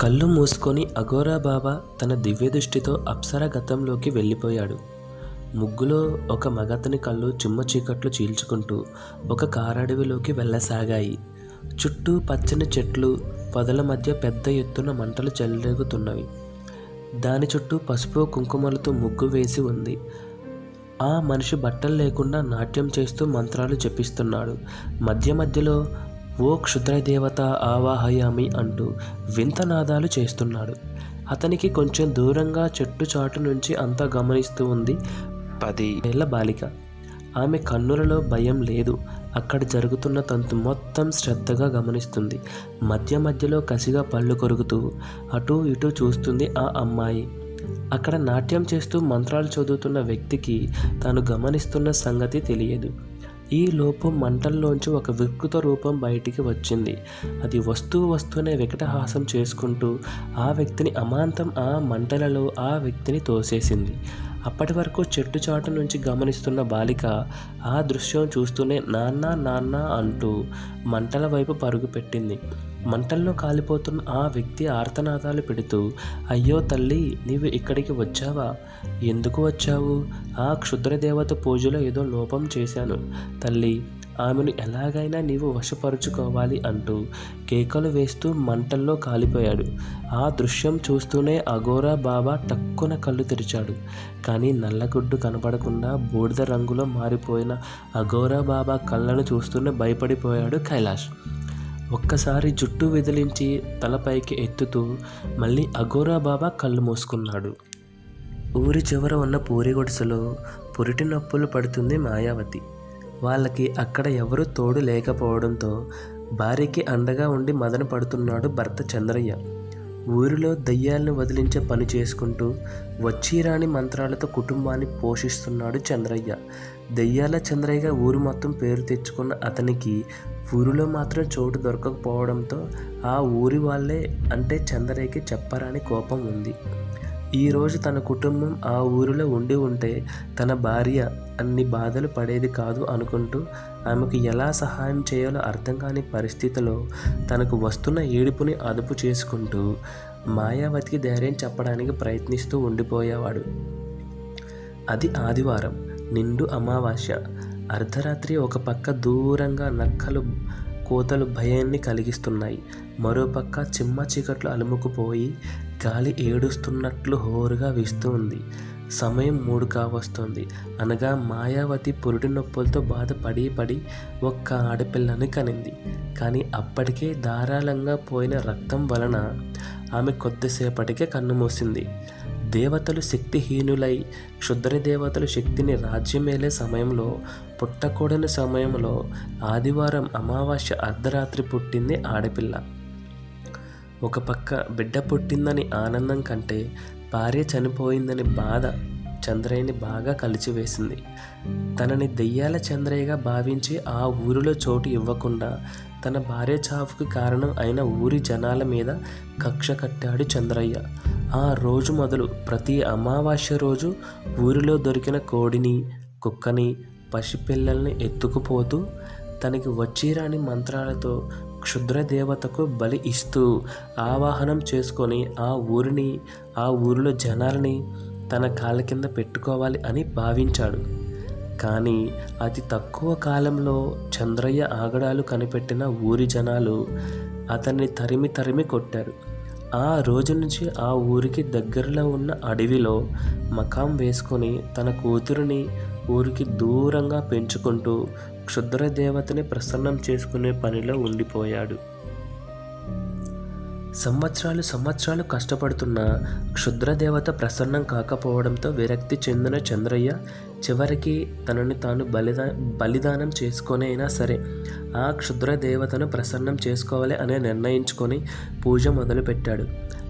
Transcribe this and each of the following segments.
కళ్ళు మూసుకొని అఘోరా బాబా తన దివ్య దృష్టితో అప్సర గతంలోకి వెళ్ళిపోయాడు. ముగ్గులో ఒక మగతని కళ్ళు చిమ్మ చీకట్లు చీల్చుకుంటూ ఒక కారడవిలోకి వెళ్ళసాగాయి. చుట్టూ పచ్చని చెట్లు పొదల మధ్య పెద్ద ఎత్తున మంటలు చెలరేగుతున్నవి. దాని చుట్టూ పసుపు కుంకుమలతో ముగ్గు వేసి ఉంది. ఆ మనిషి బట్టలు లేకుండా నాట్యం చేస్తూ మంత్రాలు జపిస్తున్నాడు. మధ్య మధ్యలో ఓ క్షుద్రదేవత ఆవాహయామి అంటూ వింత నాదాలు చేస్తున్నాడు. అతనికి కొంచెం దూరంగా చెట్టు చాటు నుంచి అంతా గమనిస్తూ ఉంది పది ఏళ్ళ బాలిక. ఆమె కన్నులలో భయం లేదు. అక్కడ జరుగుతున్న తంతు మొత్తం శ్రద్ధగా గమనిస్తుంది. మధ్య మధ్యలో కసిగా పళ్ళు కొరుకుతూ అటు ఇటు చూస్తుంది ఆ అమ్మాయి. అక్కడ నాట్యం చేస్తూ మంత్రాలు చదువుతున్న వ్యక్తికి తాను గమనిస్తున్న సంగతి తెలియదు. ఈ లోపం మంటల్లోంచి ఒక వికృత రూపం బయటికి వచ్చింది. అది వస్తూ వస్తూనే వికటహాసం చేసుకుంటూ ఆ వ్యక్తిని అమాంతం ఆ మంటలలో ఆ వ్యక్తిని తోసేసింది. అప్పటి వరకు చెట్టు చాటు నుంచి గమనిస్తున్న బాలిక ఆ దృశ్యం చూస్తూనే నాన్న నాన్న అంటూ మంటల వైపు పరుగు పెట్టింది. మంటల్లో కాలిపోతున్న ఆ వ్యక్తి ఆర్తనాదాలు పెడుతూ అయ్యో తల్లి నీవు ఇక్కడికి వచ్చావా? ఎందుకు వచ్చావు? ఆ క్షుద్రదేవత పూజలో ఏదో లోపం చేశాను. తల్లి ఆమెను ఎలాగైనా నీవు వశపరుచుకోవాలి అంటూ కేకలు వేస్తూ మంటల్లో కాలిపోయాడు. ఆ దృశ్యం చూస్తూనే అఘోరా బాబా తక్కువన కళ్ళు తెరిచాడు. కానీ నల్లగుడ్డు కనపడకుండా బూడిద రంగులో మారిపోయిన అఘోరా బాబా కళ్ళను చూస్తూనే భయపడిపోయాడు కైలాష్. ఒక్కసారి జుట్టు విదిలించి తలపైకి ఎత్తుతూ మళ్ళీ అఘోరా బాబా కళ్ళు మూసుకున్నాడు. ఊరి చివర ఉన్న పూరి గుడిసెలో పురిటి నొప్పులు పడుతుంది మాయావతి. వాళ్ళకి అక్కడ ఎవరు తోడు లేకపోవడంతో భార్యకి అండగా ఉండి మదన పడుతున్నాడు భర్త చంద్రయ్య. ఊరిలో దయ్యాలను వదిలించే పని చేసుకుంటూ వచ్చిరాని మంత్రాలతో కుటుంబాన్ని పోషిస్తున్నాడు చంద్రయ్య. దయ్యాల చంద్రయ్యగా ఊరు మొత్తం పేరు తెచ్చుకున్న అతనికి ఊరిలో మాత్రం చోటు దొరకకపోవడంతో ఆ ఊరి వాళ్ళే అంటే చంద్రయ్యకి చెప్పరాని కోపం ఉంది. ఈరోజు తన కుటుంబం ఆ ఊరిలో ఉండి ఉంటే తన భార్య అన్ని బాధలు పడేది కాదు అనుకుంటూ ఆమెకు ఎలా సహాయం చేయాలో అర్థం కాని పరిస్థితిలో తనకు వస్తున్న ఏడుపుని అదుపు చేసుకుంటూ మాయావతికి ధైర్యం చెప్పడానికి ప్రయత్నిస్తూ ఉండిపోయేవాడు. అది ఆదివారం నిండు అమావాస్య. అర్ధరాత్రి ఒక పక్క దూరంగా నక్కలు కోతలు భయాన్ని కలిగిస్తున్నాయి. మరోపక్క చిమ్మ చీకట్లు అలుముకుపోయి గాలి ఏడుస్తున్నట్లు హోరుగా వీస్తూ ఉంది. సమయం మూడు కావస్తుంది అనగా మాయావతి పురుటి నొప్పులతో బాధపడి పడి ఒక్క ఆడపిల్లని కనింది. కానీ అప్పటికే ధారాళంగా పోయిన రక్తం వలన ఆమె కొద్దిసేపటికే కన్ను మూసింది. దేవతలు శక్తిహీనులై క్షుద్ర దేవతలు శక్తిని రాజ్యమేలే సమయంలో పుట్టకూడని సమయంలో ఆదివారం అమావాస్య అర్ధరాత్రి పుట్టింది ఆడపిల్ల. ఒక పక్క బిడ్డ పుట్టిందని ఆనందం కంటే భార్య చనిపోయిందని బాధ చంద్రయ్యని బాగా కలిచివేసింది. తనని దెయ్యాల చంద్రయ్యగా భావించి ఆ ఊరిలో చోటు ఇవ్వకుండా తన భార్య చావుకు కారణం అయిన ఊరి జనాల మీద కక్ష కట్టాడు చంద్రయ్య. ఆ రోజు మొదలు ప్రతి అమావాస్య రోజు ఊరిలో దొరికిన కోడిని కుక్కని పసిపిల్లల్ని ఎత్తుకుపోతూ తనకి వచ్చిరాని మంత్రాలతో క్షుద్ర దేవతకు బలి ఇస్తూ ఆవాహనం చేసుకొని ఆ ఊరిని ఆ ఊరిలో జనాలని తన కాళ్ళ కింద పెట్టుకోవాలి అని భావించాడు. కానీ అతి తక్కువ కాలంలో చంద్రయ్య ఆగడాలు కనిపెట్టిన ఊరి జనాలు అతన్ని తరిమి తరిమి కొట్టారు. ఆ రోజు నుంచి ఆ ఊరికి దగ్గరలో ఉన్న అడవిలో మకాం వేసుకొని తన కూతురిని ఊరికి దూరంగా పెంచుకుంటూ క్షుద్ర దేవతని ప్రసన్నం చేసుకునే పనిలో ఉండిపోయాడు. సంవత్సరాలు సంవత్సరాలు కష్టపడుతున్న క్షుద్రదేవత ప్రసన్నం కాకపోవడంతో విరక్తి చెందిన చంద్రయ్య చివరికి తనని తాను బలిదా బలిదానం చేసుకొని అయినా సరే ఆ క్షుద్ర దేవతను ప్రసన్నం చేసుకోవాలి అనే నిర్ణయించుకొని పూజ మొదలుపెట్టాడు.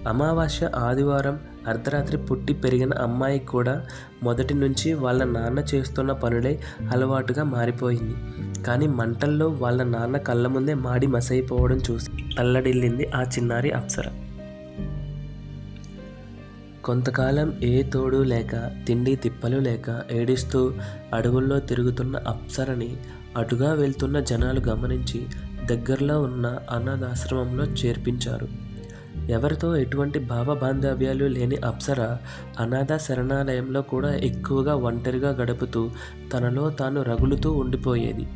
అమావాస్య ఆదివారం అర్ధరాత్రి పుట్టి పెరిగిన అమ్మాయి కూడా మొదటి నుంచి వాళ్ళ నాన్న చేస్తున్న పనులే అలవాటుగా మారిపోయింది. కానీ మంటల్లో వాళ్ళ నాన్న కళ్ళ ముందే మాడి మసైపోవడం చూసి తల్లడిల్లింది ఆ చిన్నారి అప్సర. కొంతకాలం ఏ తోడు లేక తిండి తిప్పలు లేక ఏడుస్తూ అడవుల్లో తిరుగుతున్న అప్సరని అటుగా వెళ్తున్న జనాలు గమనించి దగ్గరలో ఉన్న అనాథాశ్రమంలో చేర్పించారు. ఎవరితో ఎటువంటి భావబాంధవ్యాలు లేని అప్సర అనాథ శరణాలయంలో కూడా ఎక్కువగా ఒంటరిగా గడుపుతూ తనలో తాను రగులుతూ ఉండిపోయేది.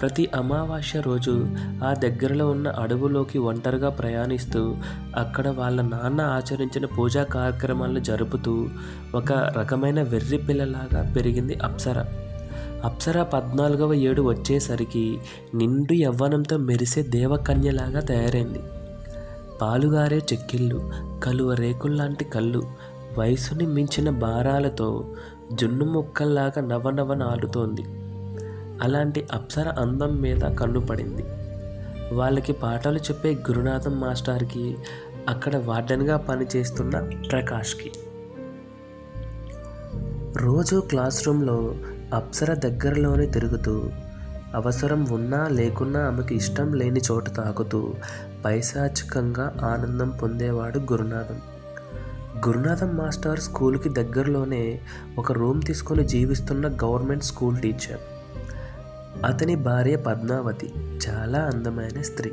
ప్రతి అమావాస్య రోజు ఆ దగ్గరలో ఉన్న అడవులోకి ఒంటరిగా ప్రయాణిస్తూ అక్కడ వాళ్ళ నాన్న ఆచరించిన పూజా కార్యక్రమాలను జరుపుతూ ఒక రకమైన వెర్రి పిల్లలాగా పెరిగింది అప్సర. అప్సర పద్నాలుగవ ఏడు వచ్చేసరికి నిండు యవ్వనంతో మెరిసే దేవకన్యలాగా తయారైంది. పాలుగారే చెక్కిళ్ళు కలువ రేకుల్లాంటి కళ్ళు వయసుని మించిన భారాలతో జున్ను ముక్కల్లాగా నవనవన ఆడుతోంది అలాంటి అప్సర అందం మీద కన్ను పడింది. వాళ్ళకి పాఠాలు చెప్పే గురునాథం మాస్టర్కి అక్కడ వార్డెన్గా పనిచేస్తున్న ప్రకాష్కి. రోజు క్లాస్ రూమ్లో అప్సర దగ్గరలోనే తిరుగుతూ అవసరం ఉన్నా లేకున్నా ఆమెకు ఇష్టం లేని చోట తాకుతూ పైశాచికంగా ఆనందం పొందేవాడు గురునాథం. గురునాథం మాస్టర్ స్కూల్కి దగ్గరలోనే ఒక రూమ్ తీసుకొని జీవిస్తున్న గవర్నమెంట్ స్కూల్ టీచర్. అతని భార్య పద్మావతి చాలా అందమైన స్త్రీ.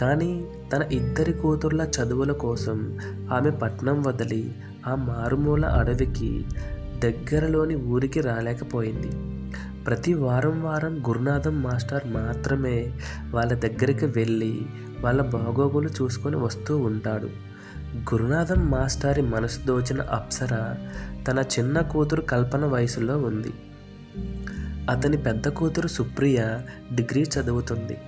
కానీ తన ఇద్దరి కూతుర్ల చదువుల కోసం ఆమె పట్నం వదిలి ఆ మారుమూల అడవికి దగ్గరలోని ఊరికి రాలేకపోయింది. ప్రతి వారం వారం గురునాథం మాస్టర్ మాత్రమే వాళ్ళ దగ్గరికి వెళ్ళి వాళ్ళ బాగోగులు చూసుకొని వస్తూ ఉంటాడు. గురునాథం మాస్టారి మనసు దోచిన అప్సర తన చిన్న కూతురు కల్పన వయసులో ఉంది. అతని పెద్ద కూతురు సుప్రియ డిగ్రీ చదువుతుంది.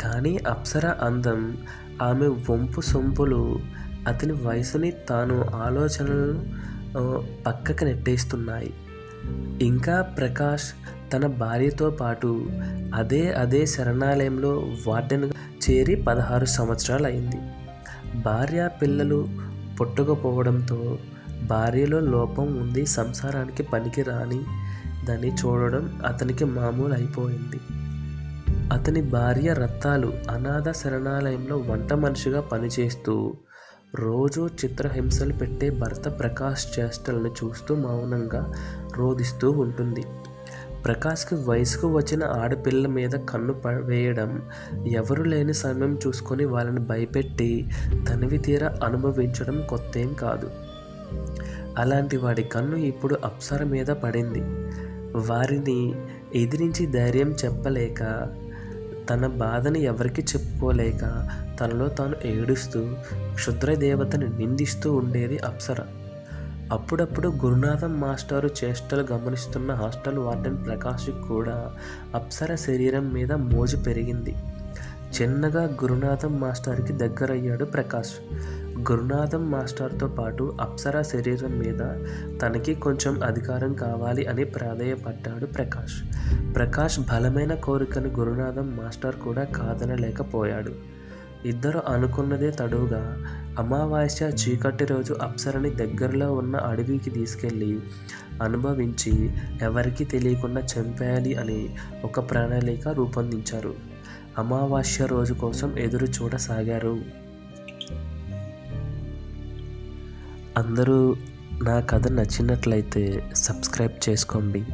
కానీ అప్సర అందం ఆమె వంపు సొంపులు అతని వయసుని తాను ఆలోచనలను పక్కకు నెట్టేస్తున్నాయి. ఇంకా ప్రకాష్ తన భార్యతో పాటు అదే అదే శరణాలయంలో వార్డెన్గా చేరి పదహారు సంవత్సరాలు అయింది భార్య పిల్లలు పుట్టకపోవడంతో భార్యలో లోపం ఉంది సంసారానికి పనికి రాని దాన్ని చూడడం అతనికి మామూలు అయిపోయింది అతని భార్య రత్తాలు అనాథ శరణాలయంలో వంట మనిషిగా పనిచేస్తూ రోజు చిత్రహింసలు పెట్టే భర్త ప్రకాష్ చేష్టలను చూస్తూ మౌనంగా రోధిస్తూ ఉంటుంది. ప్రకాష్కి వయసుకు వచ్చిన ఆడపిల్ల మీద కన్ను వేయడం ఎవరు లేని సమయం చూసుకొని వాళ్ళని భయపెట్టి తనివి తీర అనుభవించడం కొత్తేం కాదు. అలాంటి వాడి కన్ను ఇప్పుడు అప్సర మీద పడింది. వారిని ఎదిరించి ధైర్యం చెప్పలేక తన బాధని ఎవరికి చెప్పుకోలేక తనలో తాను ఏడుస్తూ క్షుద్రదేవతని నిందిస్తూ ఉండేది అప్సర. అప్పుడప్పుడు గురునాథం మాస్టారు చేష్టలు గమనిస్తున్న హాస్టల్ వార్డెన్ ప్రకాష్ కూడా అప్సర శరీరం మీద మోజు పెరిగింది. చిన్నగా గురునాథం మాస్టర్కి దగ్గరయ్యాడు ప్రకాష్. గురునాథం మాస్టర్తో పాటు అప్సర శరీరం మీద తనకి కొంచెం అధికారం కావాలి అని ప్రాధేయపడ్డాడు ప్రకాష్. ప్రకాష్ బలమైన కోరికను గురునాథం మాస్టర్ కూడా కాదనలేకపోయాడు. ఇద్దరు అనుకున్నదే తడువుగా అమావాస్య చీకటి రోజు అప్సరని దగ్గరలో ఉన్న అడవికి తీసుకెళ్ళి అనుభవించి ఎవరికీ తెలియకుండా చంపేయాలి అని ఒక ప్రణాళిక రూపొందించారు. అమావాస్య రోజు కోసం ఎదురు చూడసాగారు అందరూ నా కథ నచ్చినట్లయితే సబ్స్క్రైబ్ చేసుకోండి.